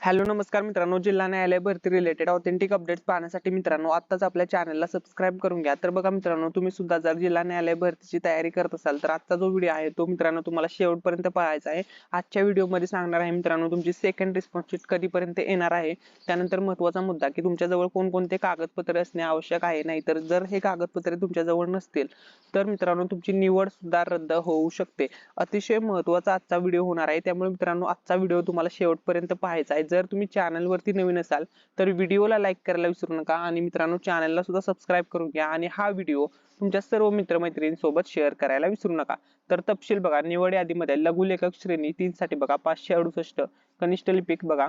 Hello नमस्कार मित्रांनो. जिल्हा न्यायालय भरती रिलेटेड ऑथेंटिक अपडेट्स पाहण्यासाठी मित्रांनो आत्ताच आपल्या चॅनलला सबस्क्राईब करून घ्या. तर बघा मित्रांनो तुम्ही सुद्धा जर जिल्हा न्यायालय भरतीची तयारी करत असाल तर आजचा जो व्हिडिओ आहे तो मित्रांनो तुम्हाला शेवटपर्यंत पाहायचा आहे. आजच्या व्हिडिओमध्ये सांगणार आहे मित्रांनो तुमची सेकंड रिस्पॉन्स शीट कधीपर्यंत येणार आहे. त्यानंतर महत्त्वाचा मुद्दा की तुमच्याजवळ कोणकोणते कागदपत्रे असणे आवश्यक आहे नाहीतर जर हे कागदपत्रे तुमच्याजवळ नसतील तर मित्रांनो तुमची निवड सुद्धा रद्द होऊ शकते. अतिशय महत्त्वाचा आजचा व्हिडिओ होणार आहे. त्यामुळे मित्रांनो आजचा व्हिडिओ तुम्हाला शेवटपर्यंत पाहायचा आहे. जर तुम्ही चॅनल वरती नवीन असाल तर व्हिडिओला लाईक करायला विसरू नका आणि मित्रांनो चॅनलला सुद्धा सबस्क्राईब करून घ्या आणि हा व्हिडिओ तुमच्या सर्व मित्रमैत्रिणींसोबत शेअर करायला विसरू नका. तर तपशील बघा निवड यादीमध्ये लघुलेखक श्रेणी तीन साठी बघा पाचशे अडुसष्ट कनिष्ठ लिपिक बघा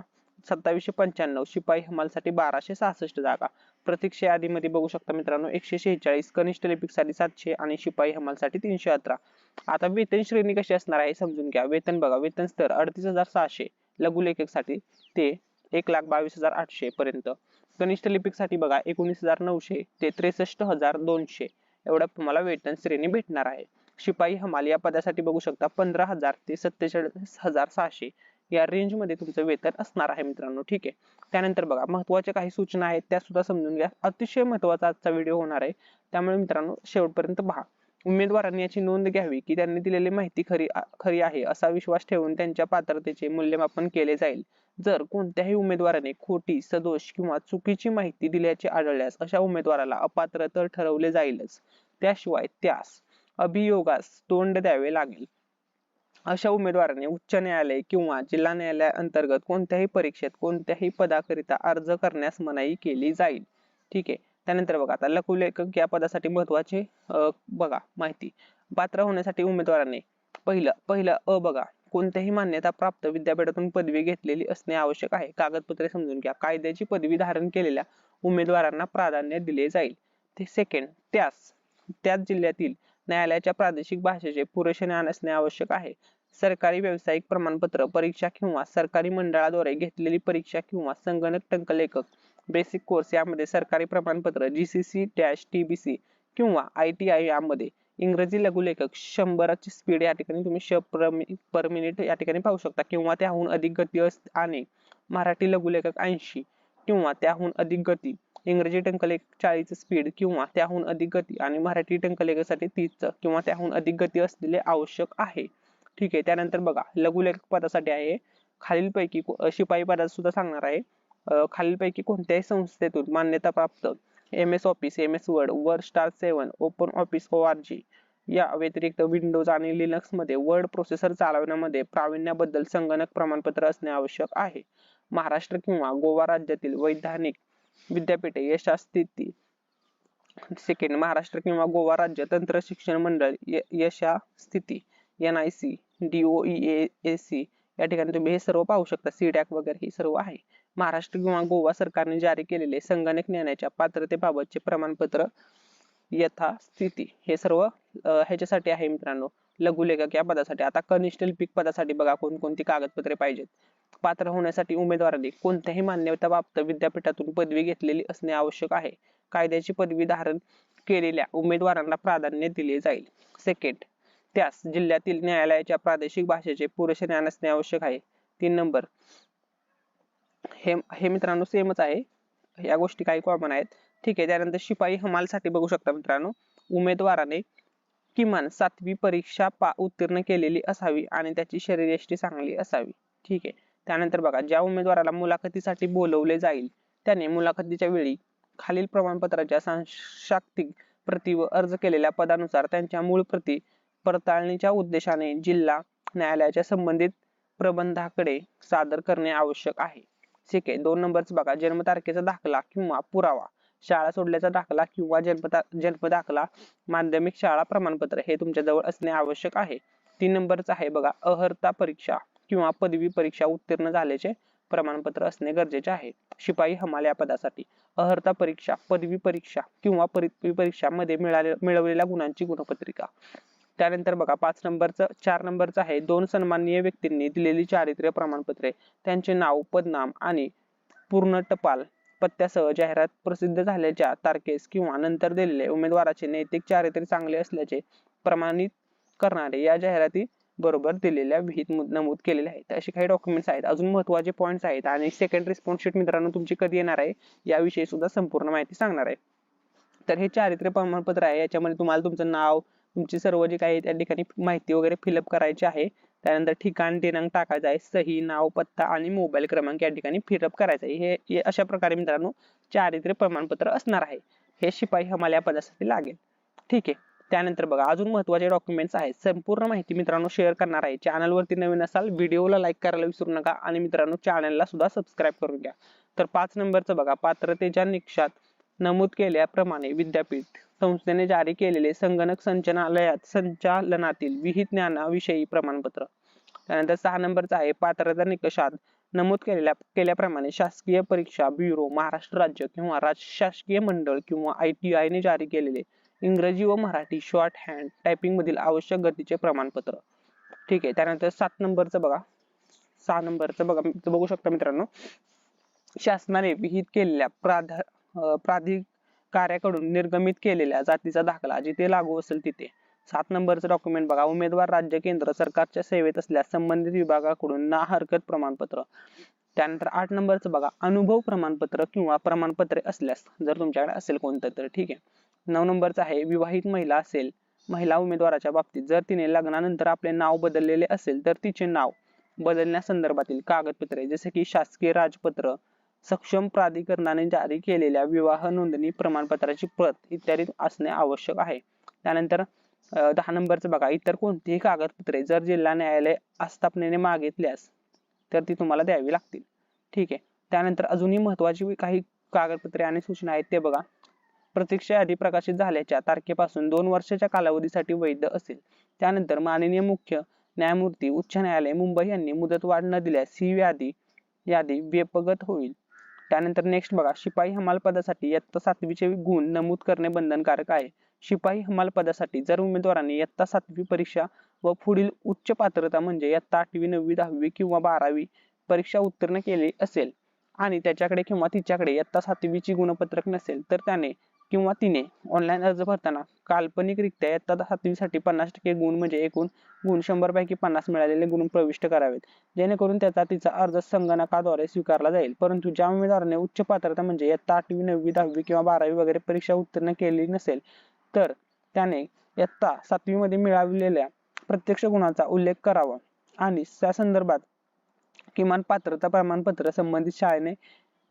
सत्तावीसशे पंच्याण्णव शिपाई हमालसाठी बाराशे सहासष्ट जागा. प्रतीक्षा यादीमध्ये बघू शकता मित्रांनो एकशे शेहेचाळीस कनिष्ठ लिपिकसाठी सातशे आणि शिपाई हमालसाठी तीनशे अठरा. आता वेतन श्रेणी कशी असणार आहे समजून घ्या. वेतन बघा वेतन स्तर अडतीस हजार सहाशे. लघुलेखकसाठी ते एक लाख बावीस हजार आठशे पर्यंत. कनिष्ठ लिपिकसाठी बघा एकोणीस हजार नऊशे ते त्रेसष्ट हजार दोनशे. एवढ्या तुम्हाला वेतन श्रेणी भेटणार आहे. शिपाई हमाल या पदासाठी बघू शकता पंधरा हजार ते सत्तेचाळीस हजार सहाशे. या रेंजमध्ये तुमचं वेतन असणार आहे मित्रांनो ठीक आहे. त्यानंतर बघा महत्त्वाच्या काही सूचना आहेत त्या सुद्धा समजून घ्या. अतिशय महत्त्वाचा आजचा व्हिडिओ होणार आहे. त्यामुळे मित्रांनो शेवटपर्यंत पहा. उमेदवारांनी याची नोंद घ्यावी की त्यांनी दिलेली माहिती खरी खरी आहे असा विश्वास ठेवून त्यांच्या पात्रतेचे मूल्यमापन केले जाईल. जर कोणत्याही उमेदवाराने खोटी सदोष किंवा चुकीची माहिती दिल्याचे आढळल्यास अशा उमेदवाराला अपात्र तर ठरवले जाईलच. त्याशिवाय त्यास अभियोगास तोंड द्यावे लागेल. अशा उमेदवाराने उच्च न्यायालय किंवा जिल्हा न्यायालय अंतर्गत कोणत्याही परीक्षेत कोणत्याही पदाकरिता अर्ज करण्यास मनाई केली जाईल. ठीक आहे. त्यानंतर बघा आता लघुलेखक या पदासाठी महत्त्वाचे बघा माहिती. पात्र होण्यासाठी उमेदवाराने पहिलं पहिलं अ बघा कोणत्याही मान्यता प्राप्त विद्यापीठातून पदवी घेतलेली असणे आवश्यक आहे. कागदपत्रे समजून घ्या. कायद्याची पदवी धारण केलेल्या उमेदवारांना प्राधान्य दिले जाईल. ते सेकंड त्यास त्याच जिल्ह्यातील न्यायालयाच्या प्रादेशिक भाषेचे पुरेसे ज्ञान असणे आवश्यक आहे. सरकारी व्यावसायिक प्रमाणपत्र परीक्षा किंवा सरकारी मंडळाद्वारे घेतलेली परीक्षा किंवा संगणक टंकलेखक बेसिक कोर्स यामध्ये सरकारी प्रमाणपत्र जीसीसी डॅश टीबीसी किंवा आय टी आय यामध्ये इंग्रजी लघुलेखक शंभराची स्पीड या ठिकाणी तुम्ही श पर मिनिट या ठिकाणी पाहू शकता. किंवा त्याहून अधिक गती आणि मराठी लघुलेखक ऐंशी किंवा त्याहून अधिक गती इंग्रजी टंकलेख चाळीस स्पीड किंवा त्याहून अधिक गती आणि मराठी टंकलेखासाठी तीस किंवा त्याहून अधिक गती असलेले आवश्यक आहे. ठीक आहे त्यानंतर बघा लघुलेखक पदासाठी आहे. खालीलपैकी शिपाई पदात सुद्धा सांगणार आहे. खालीलपैकी कोणत्याही संस्थेतून मान्यता प्राप्त M S Office M S Word Word Star seven Open Office O R G या व्यतिरिक्त विंडोज आणि लिनक्समध्ये वर्ड प्रोसेसर चालवण्यामध्ये प्रावीण्याबद्दल संगणक प्रमाणपत्र असणे आवश्यक आहे. महाराष्ट्र किंवा गोवा राज्यातील वैधानिक विद्यापीठे यशास्थिती सेकंड महाराष्ट्र किंवा गोवा राज्य तंत्र शिक्षण मंडळ यशा स्थिती N I C D O E A C या ठिकाणी तुम्ही हे सर्व पाहू शकता. सीडॅक वगैरे हे सर्व आहे. महाराष्ट्र किंवा गोवा सरकारने जारी केलेले संगणक ज्ञानाच्या पात्रतेबाबतचे प्रमाणपत्र यथास्थिती हे सर्व ह्याच्यासाठी आहे मित्रांनो. लघुलेखक या पदासाठी. आता कनिष्ठ लिपिक पदासाठी बघा कोणकोणती कागदपत्रे पाहिजेत. पात्र होण्यासाठी उमेदवारांनी कोणत्याही मान्यता प्राप्त विद्यापीठातून पदवी घेतलेली असणे आवश्यक आहे. कायद्याची पदवी धारण केलेल्या उमेदवारांना प्राधान्य दिले जाईल. सेकंड त्यास जिल्ह्यातील न्यायालयाच्या प्रादेशिक भाषेचे पुरेसे ज्ञान असणे आवश्यक आहे. तीन नंबर. हे हे मित्रांनो सेमच आहे. या गोष्टी काही कॉमन आहेत. ठीक आहे त्यानंतर शिपाई हमालसाठी बघू शकता मित्रांनो. उमेदवाराने किमान सातवी परीक्षा पा उत्तीर्ण केलेली असावी आणि त्याची शरीरयष्टी चांगली असावी. ठीक आहे. त्यानंतर बघा ज्या उमेदवाराला मुलाखतीसाठी बोलवले जाईल त्याने मुलाखतीच्या वेळी खालील प्रमाणपत्राच्या सांशातिक प्रती व अर्ज केलेल्या पदानुसार त्यांच्या मूळ प्रती पडताळणीच्या उद्देशाने जिल्हा न्यायालयाच्या संबंधित प्रबंधाकडे सादर करणे आवश्यक आहे. ठीक आहे दोन नंबरच बघा. जन्मतारखेचा दाखला किंवा पुरावा. शाळा सोडल्याचा दाखला किंवा जन्म दाखला माध्यमिक शाळा प्रमाणपत्र हे तुमच्या जवळ असणे आवश्यक आहे. तीन नंबरच आहे बघा. अहर्ता परीक्षा किंवा पदवी परीक्षा उत्तीर्ण झाल्याचे प्रमाणपत्र असणे गरजेचे आहे. शिपाई हमाल या पदासाठी. अहर्ता परीक्षा पदवी परीक्षा किंवा पदवी परीक्षा मध्ये मिळाले मिळवलेल्या गुणांची गुणपत्रिका. त्यानंतर बघा पाच नंबरचं चार नंबरचं आहे. दोन सन्माननीय व्यक्तींनी दिलेली चारित्र्य प्रमाणपत्रे. त्यांचे नाव पदनाम आणि पूर्ण टपाल पत्त्यासह जाहिरात प्रसिद्ध झाल्याच्या तारखेस किंवा नंतर दिलेले उमेदवाराचे नैतिक चारित्र्य चांगले असल्याचे प्रमाणित करणारे या जाहिराती बरोबर दिलेल्या विहित नमूद केलेले आहेत. असे काही डॉक्युमेंट्स आहेत. अजून महत्त्वाचे पॉईंट्स आहेत आणि सेकंड रिस्पॉन्स शीट मित्रांनो तुमची कधी येणार आहे याविषयी सुद्धा संपूर्ण माहिती सांगणार आहे. तर हे चारित्र्य प्रमाणपत्र आहे. याच्यामध्ये तुम्हाला तुमचं नाव तुमची सर्व जी काही त्या ठिकाणी माहिती वगैरे फिलअप करायची आहे. त्यानंतर ठिकाण दिनांक टाकायचा आहे. सही नाव पत्ता आणि मोबाईल क्रमांक या ठिकाणी फिलअप करायचा आहे. हे- अशा प्रकारे मित्रांनो चारित्र्य प्रमाणपत्र असणार आहे. हे शिपाई हमाल या पदासाठी लागेल. ठीक आहे. त्यानंतर बघा अजून महत्त्वाचे डॉक्युमेंट्स आहेत. संपूर्ण माहिती मित्रांनो शेअर करणार आहे. चॅनल वरती नवीन असाल व्हिडिओला लाईक करायला विसरू नका आणि मित्रांनो चॅनलला सुद्धा सबस्क्राईब करून घ्या. तर पाच नंबरचं बघा पात्रतेच्या निकषात नमूद केल्याप्रमाणे विद्यापीठ संस्थेने जारी केलेले संगणक संचालनालयात संचालनातील विहित ज्ञानाविषयी प्रमाणपत्र. त्यानंतर सहा नंबरचा आहे पात्रता निकषात नमूद केलेल्या केल्याप्रमाणे शासकीय परीक्षा ब्युरो महाराष्ट्र राज्य किंवा राज्य शासकीय मंडळ किंवा आय टी आय ने जारी केलेले इंग्रजी व मराठी शॉर्ट हँड टायपिंग मधील आवश्यक गतीचे प्रमाणपत्र. ठीक आहे त्यानंतर सात नंबरचं बघा. सहा नंबरचं बघा बघू शकता मित्रांनो. शासनाने विहित केलेल्या प्राधा कार्याकडून निर्गमित केलेल्या जातीचा दाखला जिथे लागू असेल तिथे. सात नंबरचं डॉक्युमेंट बघा. उमेदवार राज्य केंद्र सरकारच्या सेवेत असल्यास संबंधित विभागाकडून ना हरकत प्रमाणपत्र. त्यानंतर आठ नंबरचं बघा. अनुभव प्रमाणपत्र किंवा प्रमाणपत्रे असल्यास जर तुमच्याकडे असेल कोणतं तर ठीक आहे. नऊ नंबरचं आहे विवाहित महिला असेल महिला उमेदवाराच्या बाबतीत जर तिने लग्नानंतर आपले नाव बदललेले असेल तर तिचे नाव बदलण्यासंदर्भातील कागदपत्रे जसे की शासकीय राजपत्र सक्षम प्राधिकरणाने जारी केलेल्या विवाह नोंदणी प्रमाणपत्राची प्रत इत्यादी असणे आवश्यक आहे. त्यानंतर दहा नंबरचं बघा. इतर कोणतीही कागदपत्रे जर जिल्हा न्यायालय आस्थापनेने मागितल्यास तर ती तुम्हाला द्यावी लागतील. ठीक आहे. त्यानंतर अजूनही महत्वाची काही कागदपत्रे आणि सूचना आहेत ते बघा. प्रतीक्षा यादी प्रकाशित झाल्याच्या तारखेपासून दोन वर्षाच्या कालावधीसाठी वैध असेल. त्यानंतर माननीय मुख्य न्यायमूर्ती उच्च न्यायालय मुंबई यांनी मुदतवाढ न दिल्यास ही यादी यादी व्यपगत होईल. त्यानंतर नेक्स्ट बघा शिपाई हमाल पदासाठी इयत्ता सातवीचे गुण नमूद करणे बंधनकारक आहे. शिपाई हमाल पदासाठी जर उमेदवारांनी इयत्ता सातवी परीक्षा व पुढील उच्च पात्रता म्हणजे इयत्ता आठवी नववी दहावी किंवा बारावी परीक्षा उत्तीर्ण केली असेल आणि त्याच्याकडे किंवा तिच्याकडे इयत्ता सातवीची गुणपत्रक नसेल तर त्याने किंवा तिने ऑनलाईन अर्ज भरताना काल्पनिकरित्या इयत्ता सातवीसाठी पन्नास टक्के गुण म्हणजे एकूण गुण शंभर पैकी पन्नास मिळालेले गुण प्रविष्ट करावेत. जेणेकरून त्याचा तिचा अर्ज संगणकाद्वारे स्वीकारला जाईल. परंतु ज्या उमेदवाराने उच्च पात्रता म्हणजे इयत्ता आठवी नववी दहावी किंवा बारावी वगैरे परीक्षा उत्तीर्ण केली नसेल तर त्याने इयत्ता सातवी मध्ये मिळवलेल्या प्रत्यक्ष गुणाचा उल्लेख करावा. आणि त्या संदर्भात किमान पात्रता प्रमाणपत्र संबंधित शाळेने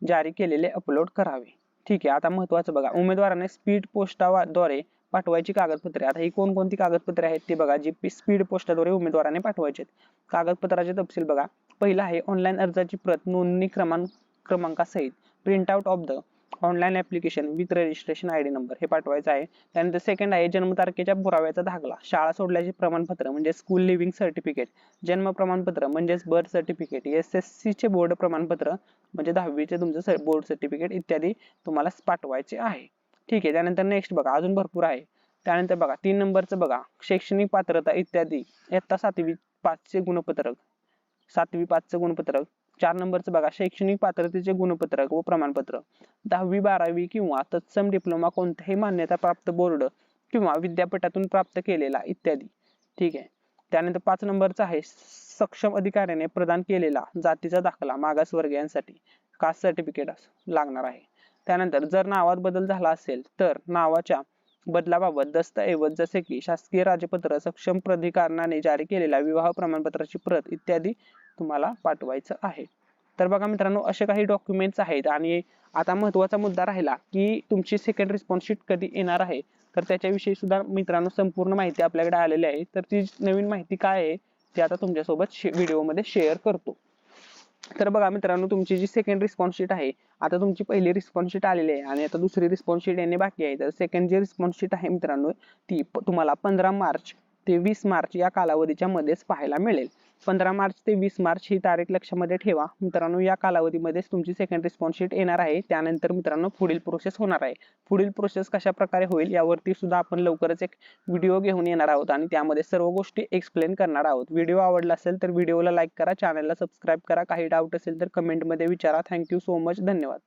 जारी केलेले अपलोड करावे. ठीक आहे आता महत्वाचं बघा. उमेदवाराने स्पीड पोस्टाद्वारे पाठवायची कागदपत्रे. आता ही कोणकोणती कागदपत्रे आहेत ते बघा जी स्पीड पोस्टाद्वारे उमेदवाराने पाठवायचे कागदपत्राचे तपशील बघा. पहिला आहे ऑनलाईन अर्जाची प्रत नोंदणी क्रमांक क्रमांकासहित. Print out of the online application with registration I D number हे पाठवायचं आहे. त्यानंतर सेकंड आहे जन्मतारखेच्या पुराव्याचा दाखला शाळा सोडल्याचे प्रमाणपत्र म्हणजे स्कूल लिव्हिंग सर्टिफिकेट जन्म प्रमाणपत्र म्हणजेच birth certificate S S C चे बोर्ड प्रमाणपत्र म्हणजे दहावीचे तुमचं बोर्ड सर्टिफिकेट इत्यादी तुम्हाला पाठवायचे आहे. ठीक आहे त्यानंतर नेक्स्ट बघा अजून भरपूर आहे. त्यानंतर बघा तीन नंबरचं बघा शैक्षणिक पात्रता इत्यादी. इयत्ता सातवी पाचचे गुणपत्रक. सातवी पाचचं गुणपत्रक. चार नंबरचं बघा शैक्षणिक पात्रतेचे गुणपत्रक व प्रमाणपत्र. दहावी बारावी किंवा तत्सम डिप्लोमा कोणत्याही मान्यता प्राप्त बोर्ड किंवा विद्यापीठातून प्राप्त केलेला इत्यादी. ठीक आहे. त्यानंतर पाच नंबरचा आहे सक्षम अधिकाऱ्याने प्रदान केलेला जातीचा दाखला मागासवर्गीयांसाठी कास्ट सर्टिफिकेट लागणार आहे. त्यानंतर जर नावात बदल झाला असेल तर नावाच्या बदलाबाबत दस्तऐवज जसे की शासकीय राजपत्र सक्षम प्राधिकरणाने जारी केलेल्या विवाह प्रमाणपत्राची प्रत इत्यादी तुम्हाला पाठवायचं आहे. तर बघा मित्रांनो असे काही डॉक्युमेंट्स आहेत आणि आता महत्त्वाचा मुद्दा राहिला की तुमची सेकंड रिस्पॉन्स शीट कधी येणार आहे? तर त्याच्याविषयी सुद्धा मित्रांनो संपूर्ण माहिती आपल्याकडे आलेली आहे. तर ती नवीन माहिती काय आहे ती आता तुमच्यासोबत व्हिडिओमध्ये शेअर करतो. तर बघा मित्रांनो तुमची जी सेकंड रिस्पॉन्स शीट आहे आता तुमची पहिली रिस्पॉन्स शीट आलेली आहे आणि आता दुसरी रिस्पॉन्स शीट येणे बाकी आहे. तर सेकंड जी रिस्पॉन्स शीट आहे मित्रांनो ती तुम्हाला पंधरा मार्च ते वीस मार्च या कालावधीच्या मध्येच पाहायला मिळेल. पंधरा मार्च ते वीस मार्च ही तारीख लक्षामध्ये ठेवा. मित्रांनो या कालावधीमध्येच तुमची सेकंड रिस्पॉन्स शीट येणार आहे. त्यानंतर मित्रांनो पुढील प्रोसेस होणार आहे. पुढील प्रोसेस कशा प्रकारे होईल यावरती सुद्धा आपण लवकरच एक व्हिडिओ घेऊन येणार आहोत आणि त्यामध्ये सर्व गोष्टी एक्सप्लेन करणार आहोत. व्हिडिओ आवडला असेल तर व्हिडिओला लाईक करा चॅनलला सबस्क्राईब करा. काही डाऊट असेल तर कमेंटमध्ये विचारा. थँक्यू सो मच धन्यवाद.